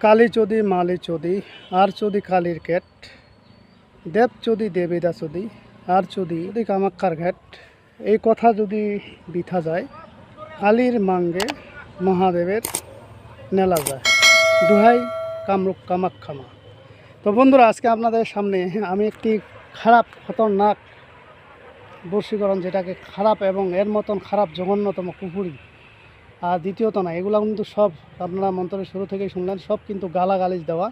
কালী চদি মালি চদি আর চদি কালীর কেট দেব চদি দেবিদা চদি আর চদি চদি কামাক্ষার ঘাট। এই কথা যদি বিথা যায়, কালীর মাঙ্গে মহাদেবের নেলা যায়। দুহাই কামরূপ কামাক্ষামা তো বন্ধুরা, আজকে আপনাদের সামনে আমি একটি খারাপ, খতরনাক বর্ষীকরণ, যেটাকে খারাপ এবং এর মতন খারাপ জঘন্যতম কুকুরি আর দ্বিতীয়ত না, এগুলো কিন্তু সব আপনারা মন্ত্রের শুরু থেকেই শুনলেন, সব কিন্তু গালাগালিজ দেওয়া।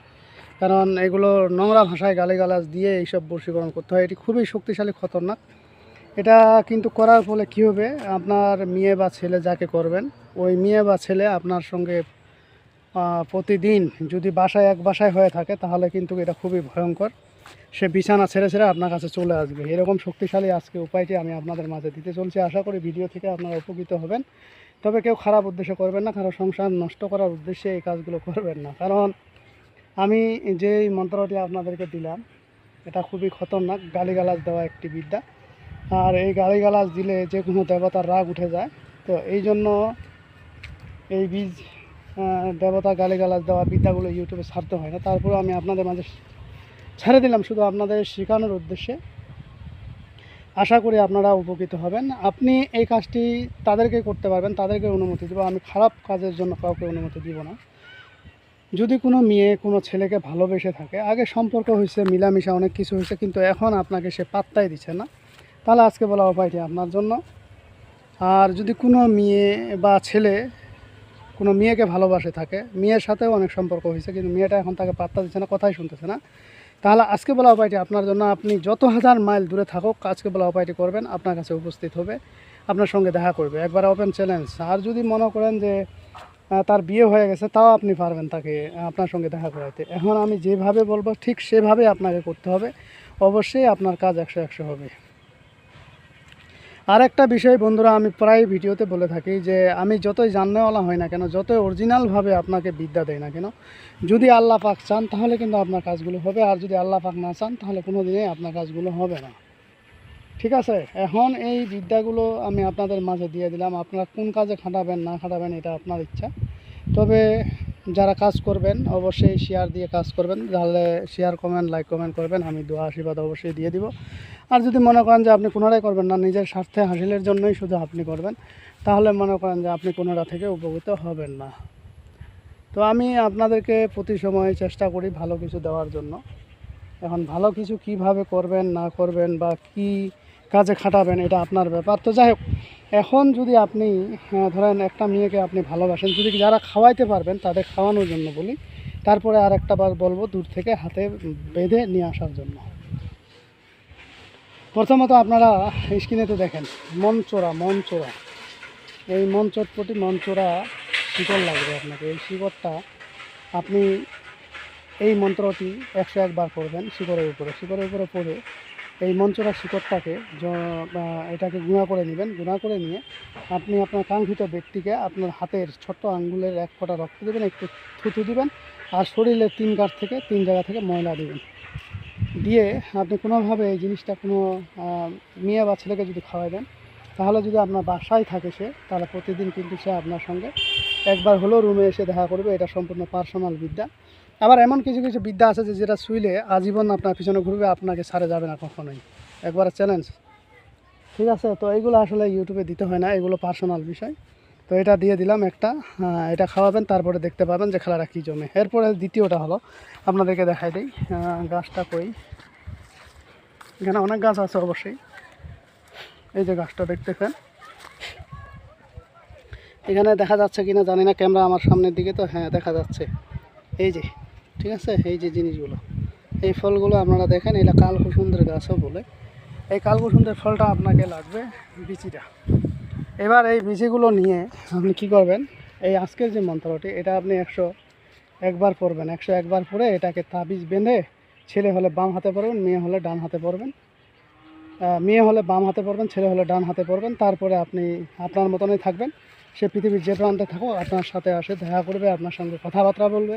কারণ এগুলো নোংরা ভাষায় গালিগালাজ দিয়ে এইসব বর্ষীকরণ করতে হয়, এটি খুবই শক্তিশালী, খতরনাক। এটা কিন্তু করার ফলে কী হবে, আপনার মেয়ে বা ছেলে যাকে করবেন, ওই মেয়ে বা ছেলে আপনার সঙ্গে প্রতিদিন যদি বাসায় এক বাসায় হয়ে থাকে, তাহলে কিন্তু এটা খুবই ভয়ঙ্কর। সে বিছানা ছেড়ে ছেড়ে আপনার কাছে চলে আসবে। এরকম শক্তিশালী আজকে উপায়টি আমি আপনাদের মাঝে দিতে চলছি। আশা করি ভিডিও থেকে আপনারা উপকৃত হবেন। তবে কেউ খারাপ উদ্দেশ্যে করবেন না কারণ সংসার নষ্ট করার উদ্দেশ্যে এই কাজগুলো করবেন না। কারণ আমি যেই মন্ত্রটি আপনাদেরকে দিলাম, এটা খুবই খতরনাক, গালিগালাজ দেওয়া একটি বিদ্যা। আর এই গালিগালাজ দিলে যে কোনো দেবতার রাগ উঠে যায়। তো এই জন্য এই বীজ দেবতা গালিগালাজ দেওয়া বিদ্যাগুলো ইউটিউবে ছাড়তে হয় না। তারপরে আমি আপনাদের মাঝে ছেড়ে দিলাম, শুধু আপনাদের শেখানোর উদ্দেশ্যে। আশা করি আপনারা উপকৃত হবেন। আপনি এই কাজটি তাদেরকে করতে পারবেন, তাদেরকে অনুমতি দেবো। আমি খারাপ কাজের জন্য কাউকে অনুমতি দিব না। যদি কোনো মেয়ে, কোনো ছেলেকে ভালোবেসে থাকে, আগে সম্পর্ক হয়েছে, মিলামিশা অনেক কিছু হয়েছে, কিন্তু এখন আপনাকে সে পাত্তাই দিচ্ছে না। তাহলে আজকে বলা উপায়টি আপনার জন্য। আর যদি কোনো মেয়ে বা ছেলে কোনো মেয়েকে ভালোবাসে থাকে, মেয়ের সাথেও অনেক সম্পর্ক হয়েছে, কিন্তু মেয়েটা এখন তাকে পাত্তা দিচ্ছে না, কথাই শুনতেছে না। তাহলে আজকে বলা উপায়টি আপনার জন্য, আপনি যত হাজার মাইল দূরে থাকুক, আজকে বলা উপায়টি করবেন, আপনার কাছে উপস্থিত হবে, আপনার সঙ্গে দেখা করবে। একবার ওপেন চ্যালেঞ্জ আর যদি মনে করেন যে তার বিয়ে হয়ে গেছে, তাও আপনি পারবেন তাকে আপনার সঙ্গে দেখা করাইতে। এখন আমি যেভাবে বলব, ঠিক সেভাবে আপনাকে করতে হবে। অবশ্যই আপনার কাজ একশো একশো হবে। আর একটা বিষয় বন্ধুরা, আমি প্রায় ভিডিওতে বলে থাকি যে আমি যতই জাননেওয়ালা হয় না কেন, যতই অরিজিনালভাবে আপনাকে বিদ্যা দেয় না কেন, যদি আল্লাহ পাক চান তাহলে কিন্তু আপনার কাজগুলো হবে, আর যদি আল্লাহ পাক না চান তাহলে কোনো দিনই আপনার কাজগুলো হবে না। ঠিক আছে? এখন এই বিদ্যাগুলো আমি আপনাদের মাঝে দিয়ে দিলাম, আপনারা কোন কাজে খাটাবেন, না খাটাবেন এটা আপনার ইচ্ছা। তবে যারা কাজ করবেন, অবশ্যই শেয়ার দিয়ে কাজ করবেন। তাহলে শেয়ার কমেন্ট লাইক কমেন্ট করবেন, আমি দোয়া, আশীর্বাদ অবশ্যই দিয়ে দিব। আর যদি মনে করেন যে আপনি কোনোটাই করবেন না, নিজের স্বার্থে হাসিলের জন্যই শুধু আপনি করবেন, তাহলে মনে করেন যে আপনি কোনোটা থেকে উপকৃত হবেন না। তো আমি আপনাদেরকে প্রতি সময় চেষ্টা করি ভালো কিছু দেওয়ার জন্য। এখন ভালো কিছু কীভাবে করবেন, না করবেন বা কি কাজে খাটাবেন, এটা আপনার ব্যাপার। তো যাই হোক এখন যদি আপনি ধরেন একটা মেয়েকে আপনি ভালোবাসেন, যদি যারা খাওয়াইতে পারবেন তাদের খাওয়ানোর জন্য বলি, তারপরে আর একটা বার বলব, দূর থেকে হাতে বেঁধে নিয়ে আসার জন্য। প্রথমত আপনারা স্ক্রিনেতে দেখেন, মনচোরা মনচোরা। এই মন চটপটি মনচোরা শিকড় লাগবে আপনাকে। এই শিকড়টা আপনি এই মন্ত্রটি একশো একবার করবেন শিকড়ের উপরে। শিকড়ের উপরে পড়ে এই মঞ্চরা শিকড়টাকে এটাকে গুঁড়া করে নেবেন। গুঁড়া করে নিয়ে আপনি আপনার কাঙ্ক্ষিত ব্যক্তিকে আপনার হাতের ছোট্ট আঙ্গুলের এক ফোঁটা রক্ত দেবেন, একটু থুতু দিবেন আর শরীরের তিন কাঠ থেকে তিন জায়গা থেকে ময়লা দিবেন। দিয়ে আপনি কোনোভাবে এই জিনিসটা কোনো মেয়ে বা ছেলেকে যদি খাওয়াই দেন, তাহলে যদি আপনার বাসায় থাকে সে, তাহলে প্রতিদিন কিন্তু সে আপনার সঙ্গে একবার হলেও রুমে এসে দেখা করবে। এটা সম্পূর্ণ পার্সোনাল বিদ্যা। আবার এমন কিছু কিছু বিদ্যা আছে যে যেটা শুইলে আজীবন আপনার পিছনে ঘুরবে, আপনাকে ছাড়ে যাবে না কখনোই। একবার চ্যালেঞ্জ ঠিক আছে? তো এইগুলো আসলে ইউটিউবে দিতে হয় না, এগুলো পার্সোনাল বিষয়। তো এটা দিয়ে দিলাম একটা। এটা খাওয়াবেন, তারপরে দেখতে পাবেন যে খেলাটা কী জমে। এরপরে দ্বিতীয়টা হলো, আপনাদেরকে দেখাই দিই। গাছটা কই? এখানে অনেক গাছ আছে অবশ্যই। এই যে গাছটা দেখতে দেখতেছেন। এখানে দেখা যাচ্ছে কিনা জানি না, ক্যামেরা আমার সামনের দিকে তো হ্যাঁ দেখা যাচ্ছে। এই যে। ঠিক আছে? এই যে জিনিসগুলো, এই ফলগুলো আপনারা দেখেন এটা কালকুসুন্দের গাছও বলে। এই কালকুসুন্দের ফলটা আপনাকে লাগবে বিচিটা। এবার এই বিচিগুলো নিয়ে আপনি কি করবেন, এই আজকের যে মন্ত্রটি, এটা আপনি একশো একবার পড়বেন। একশো একবার পরে এটাকে তাবিজ বেঁধে ছেলে হলে বাম হাতে পড়বেন, মেয়ে হলে ডান হাতে পড়বেন। মেয়ে হলে বাম হাতে পড়বেন, ছেলে হলে ডান হাতে পড়বেন। তারপরে আপনি আপনার মতনই থাকবেন। সে পৃথিবীর যে প্রান্তে থাকুক, আপনার সাথে আসে, দেখা করবে, আপনার সঙ্গে কথাবার্তা বলবে।